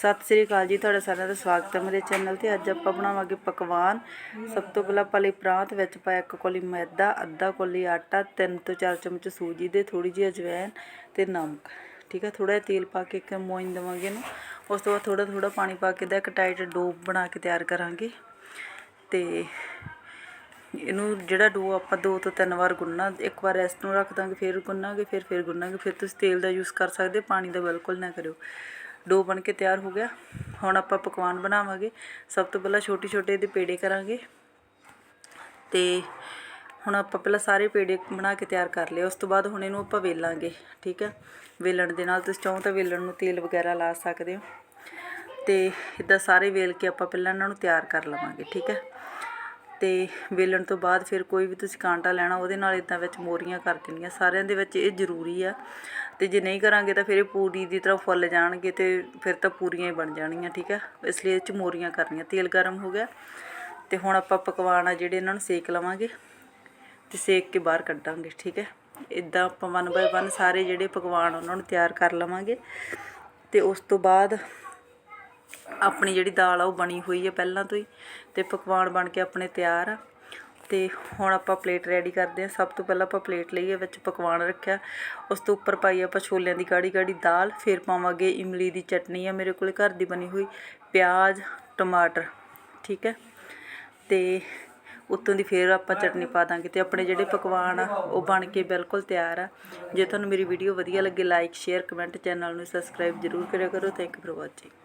ਸਤਿ ਸ੍ਰੀ ਅਕਾਲ ਜੀ, ਤੁਹਾਡਾ ਸਾਰਿਆਂ ਦਾ ਸਵਾਗਤ ਹੈ ਮੇਰੇ ਚੈਨਲ ਤੇ। ਅੱਜ ਆਪਾਂ ਬਣਾਵਾਂਗੇ ਪਕਵਾਨ। ਸਭ ਤੋਂ ਪਹਿਲਾਂ ਆਪਾਂ ਲਈ ਪ੍ਰਾਂਤ ਵਿੱਚ ਪਾਇਆ ਇੱਕ ਕੋਲੀ ਮੈਦਾ, ਅੱਧਾ ਕੋਲੀ ਆਟਾ, ਤਿੰਨ ਤੋਂ ਚਾਰ ਚਮਚ ਸੂਜੀ ਦੇ ਥੋੜੀ ਜਿਹੀ ਅਜਵਾਇਣ ਤੇ ਨਮਕ। ਠੀਕ ਹੈ ਥੋੜਾ ਜਿਹਾ ਤੇਲ ਪਾ ਕੇ ਇੱਕ ਮੋਇਨ ਦੇਵਾਂਗੇ ਇਹਨੂੰ। ਉਸ ਤੋਂ ਬਾਅਦ ਥੋੜਾ ਥੋੜਾ ਪਾਣੀ ਪਾ ਕੇ ਦਾ ਇੱਕ ਟਾਈਟ ਡੋ ਬਣਾ ਕੇ ਤਿਆਰ ਕਰਾਂਗੇ। ਤੇ ਇਹਨੂੰ ਜਿਹੜਾ ਡੋ ਆਪਾਂ ਦੋ ਤੋਂ ਤਿੰਨ ਵਾਰ ਗੁੰਨਣਾ, ਇੱਕ ਵਾਰ ਰੈਸਟ ਨੂੰ ਰੱਖ ਦਾਂਗੇ, ਫਿਰ ਗੁੰਨਾਂਗੇ, ਫਿਰ ਫਿਰ ਗੁੰਨਾਂਗੇ। ਫਿਰ ਤੁਸੀਂ ਤੇਲ ਦਾ ਯੂਜ਼ ਕਰ ਸਕਦੇ ਪਾਣੀ ਦਾ ਬਿਲਕੁਲ ਨਾ ਕਰਿਓ। ਡੋ ਬਣ ਕੇ ਤਿਆਰ ਹੋ ਗਿਆ। ਹੁਣ ਆਪਾਂ ਪਕਵਾਨ ਬਣਾਵਾਂਗੇ। ਸਭ ਤੋਂ ਪਹਿਲਾਂ ਛੋਟੇ ਛੋਟੇ ਇਹਦੇ ਪੇੜੇ ਕਰਾਂਗੇ। ਤੇ ਹੁਣ ਆਪਾਂ ਪਹਿਲਾਂ ਸਾਰੇ ਪੇੜੇ ਬਣਾ ਕੇ ਤਿਆਰ ਕਰ ਲਏ। ਉਸ ਤੋਂ ਬਾਅਦ ਹੁਣ ਇਹਨੂੰ ਆਪਾਂ ਵੇਲਾਂਗੇ, ਠੀਕ ਹੈ ਵੇਲਣ ਦੇ ਨਾਲ ਤੁਸੀਂ ਚਾਹੋ ਤਾਂ ਵੇਲਣ ਨੂੰ ਤੇਲ ਵਗੈਰਾ ਲਾ ਸਕਦੇ ਹੋ। ਤੇ ਇਦਾਂ ਸਾਰੇ ਵੇਲ ਕੇ ਆਪਾਂ ਪਹਿਲਾਂ ਇਹਨਾਂ ਨੂੰ ਤਿਆਰ ਕਰ ਲਵਾਂਗੇ, ਠੀਕ ਹੈ ਅਤੇ ਵੇਲਣ ਤੋਂ ਬਾਅਦ ਫਿਰ ਕੋਈ ਵੀ ਤੁਸੀਂ ਕਾਂਟਾ ਲੈਣਾ, ਉਹਦੇ ਨਾਲ ਇੱਦਾਂ ਵਿੱਚ ਮੋਰੀਆਂ ਕਰ ਦੇਣੀਆਂ। ਸਾਰਿਆਂ ਦੇ ਵਿੱਚ ਇਹ ਜ਼ਰੂਰੀ ਆ। ਅਤੇ ਜੇ ਨਹੀਂ ਕਰਾਂਗੇ ਤਾਂ ਫਿਰ ਇਹ ਪੂਰੀ ਦੀ ਤਰ੍ਹਾਂ ਫੁੱਲ ਜਾਣਗੇ ਅਤੇ ਫਿਰ ਤਾਂ ਪੂਰੀਆਂ ਹੀ ਬਣ ਜਾਣਗੀਆਂ ਠੀਕ ਹੈ ਇਸ ਲਈ ਇਹ ਚ ਮੋਰੀਆਂ ਕਰਨੀਆਂ। ਤੇਲ ਗਰਮ ਹੋ ਗਿਆ। ਅਤੇ ਹੁਣ ਆਪਾਂ ਪਕਵਾਨ ਆ ਜਿਹੜੇ ਇਹਨਾਂ ਨੂੰ ਸੇਕ ਲਵਾਂਗੇ ਅਤੇ ਸੇਕ ਕੇ ਬਾਹਰ ਕੱਢਾਂਗੇ, ਠੀਕ ਹੈ ਇਦਾਂ ਆਪਾਂ ਵਨ ਬਾਏ ਵਨ ਸਾਰੇ ਜਿਹੜੇ ਪਕਵਾਨ ਉਹਨਾਂ ਨੂੰ ਤਿਆਰ ਕਰ ਲਵਾਂਗੇ। ਅਤੇ ਉਸ ਤੋਂ ਬਾਅਦ ਆਪਣੀ ਜਿਹੜੀ ਦਾਲ ਆ ਉਹ ਬਣੀ ਹੋਈ ਹੈ ਪਹਿਲਾਂ ਤੋਂ ਹੀ ਤੇ ਪਕਵਾਨ ਬਣ ਕੇ ਆਪਣੇ ਤਿਆਰ ਆ। ਤੇ ਹੁਣ ਆਪਾਂ ਪਲੇਟ ਰੈਡੀ ਕਰਦੇ ਹਾਂ ਸਭ ਤੋਂ ਪਹਿਲਾਂ ਆਪਾਂ ਪਲੇਟ ਲਈਏ, ਵਿੱਚ ਪਕਵਾਨ ਰੱਖਿਆ। ਉਸ ਤੋਂ ਉੱਪਰ ਪਾਈ ਆਪਾਂ ਛੋਲਿਆਂ ਦੀ ਗਾੜੀ ਗਾੜੀ ਦਾਲ। ਫਿਰ ਪਾਵਾਂਗੇ ਇਮਲੀ ਦੀ ਚਟਨੀ ਆ ਮੇਰੇ ਕੋਲ, ਘਰ ਦੀ ਬਣੀ ਹੋਈ। ਪਿਆਜ਼, ਟਮਾਟਰ, ਠੀਕ ਹੈ? ਤੇ ਉੱਤੋਂ ਦੀ ਫਿਰ ਆਪਾਂ ਚਟਨੀ ਪਾ ਦਾਂਗੇ ਤੇ ਆਪਣੇ ਜਿਹੜੇ ਪਕਵਾਨ ਆ, ਉਹ ਬਣ ਕੇ ਬਿਲਕੁਲ ਤਿਆਰ ਆ। ਜੇ ਤੁਹਾਨੂੰ ਮੇਰੀ ਵੀਡੀਓ ਵਧੀਆ ਲੱਗੇ ਲਾਈਕ ਸ਼ੇਅਰ ਕਮੈਂਟ ਚੈਨਲ ਨੂੰ ਸਬਸਕ੍ਰਾਈਬ ਜਰੂਰ ਕਰਿਆ ਕਰੋ। Thank you for watching